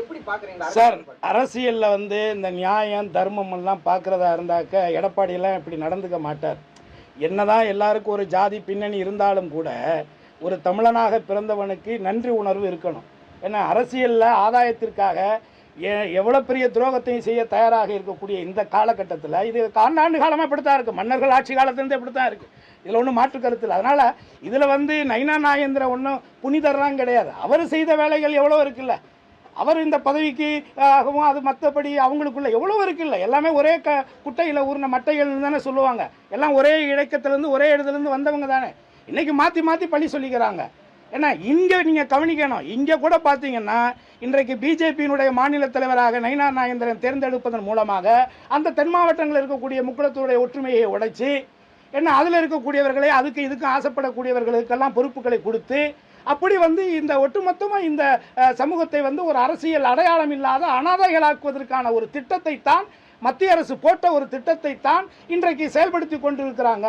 எப்படி சார் அரசியலில் வந்து இந்த நியாயம் தர்மம் எல்லாம் பார்க்குறதா இருந்தாக்க எடப்பாடியெல்லாம் இப்படி நடந்துக்க மாட்டார். என்னதான் எல்லாருக்கும் ஒரு ஜாதி பின்னணி இருந்தாலும் கூட ஒரு தமிழனாக பிறந்தவனுக்கு நன்றி உணர்வு இருக்கணும். ஏன்னா அரசியலில் ஆதாயத்திற்காக எ எவ்வளோ பெரிய துரோகத்தையும் செய்ய தயாராக இருக்கக்கூடிய இந்த காலகட்டத்தில் இது காண்டாண்டு காலமாக இப்படி தான் இருக்குது மன்னர்கள் ஆட்சி காலத்துலேருந்து இப்படி தான் இருக்குது இதில் ஒன்றும் மாற்று கருத்து இல்லை. அதனால் இதில் வந்து நைனா நாயந்திர ஒன்றும் புனிதர்லாம் கிடையாது. அவர் செய்த வேலைகள் எவ்வளோ இருக்குல்ல? அவர் இந்த பதவிக்கு ஆகவும் அது மற்றபடி அவங்களுக்குள்ள எவ்வளோ இருக்குல்ல? எல்லாமே ஒரே க குட்டையில் ஊர்ன மட்டைகள்னு தானே சொல்லுவாங்க. எல்லாம் ஒரே இலக்கத்துலேருந்து ஒரே இடத்துலேருந்து வந்தவங்க தானே. இன்றைக்கி மாற்றி மாற்றி பழி சொல்லிக்கிறாங்க. ஏன்னா இங்கே நீங்கள் கவனிக்கணும். இங்கே கூட பார்த்தீங்கன்னா இன்றைக்கு பிஜேபியினுடைய மாநில தலைவராக நயினார் நாகேந்திரன் தேர்ந்தெடுப்பதன் மூலமாக அந்த தென் மாவட்டங்களில் இருக்கக்கூடிய முக்குளத்தூருடைய ஒற்றுமையை உடைச்சி என்ன அதில் இருக்கக்கூடியவர்களே அதுக்கு இதுக்கும் ஆசைப்படக்கூடியவர்களுக்கெல்லாம் பொறுப்புகளை கொடுத்து அப்படி வந்து இந்த ஒட்டுமொத்தமாக இந்த சமூகத்தை வந்து ஒரு அரசியல் அடையாளம் இல்லாத அனாதைகளாக்குவதற்கான ஒரு திட்டத்தை தான் மத்திய அரசு போட்ட ஒரு திட்டத்தை தான் இன்றைக்கு செயல்படுத்தி கொண்டிருக்கிறாங்க.